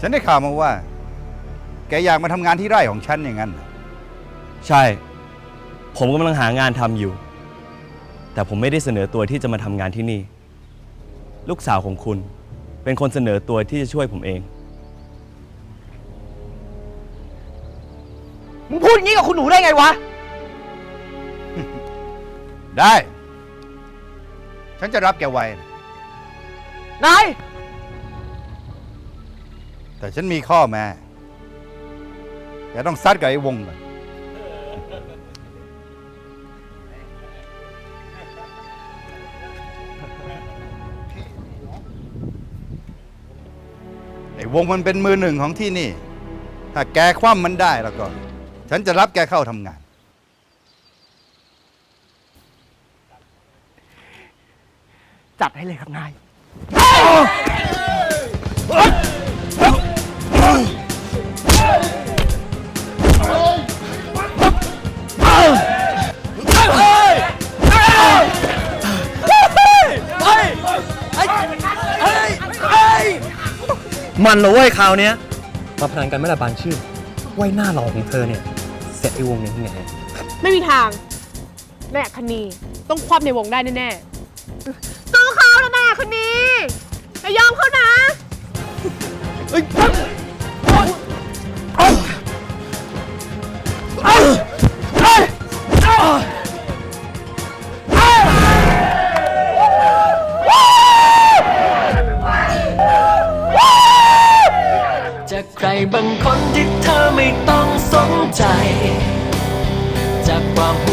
ฉันได้ข่าวมาว่า แกอยากมาทำงานที่ไร่ของฉันอย่างนั้นเหรอใช่ ผมกำลังหางานทำอยู่ แต่ผมไม่ได้เสนอตัวที่จะมาทำงานที่นี่ ลูกสาวของคุณ เป็นคนเสนอตัวที่จะช่วยผมเอง มึงพูดอย่างนี้กับคุณหนูได้ไงวะ ได้ ฉันจะรับแกไว้นาย แต่ฉันมีข้อแม้แกต้องซัดกับไอ้วงก่อนไอ้วงมันเป็นมือหนึ่งของที่นี่ ถ้าแกคว่ำมันได้แล้วก็ ฉันจะรับแกเข้าทำงาน จัดให้เลยครับนาย มันเลยเว้ยคราวเนี้ยมาพนันกันไม่ละบานชื่อไว้หน้าหล่อของเธอเนี่ย เสร็จไอ้วงเนี่ยที่ไหนไม่มีทาง แม่คันนีต้องคว่ำในวงได้แน่ๆ สู้เขาแล้วแม่คัน บางคนที่เธอไม่ต้องสนใจ จากความ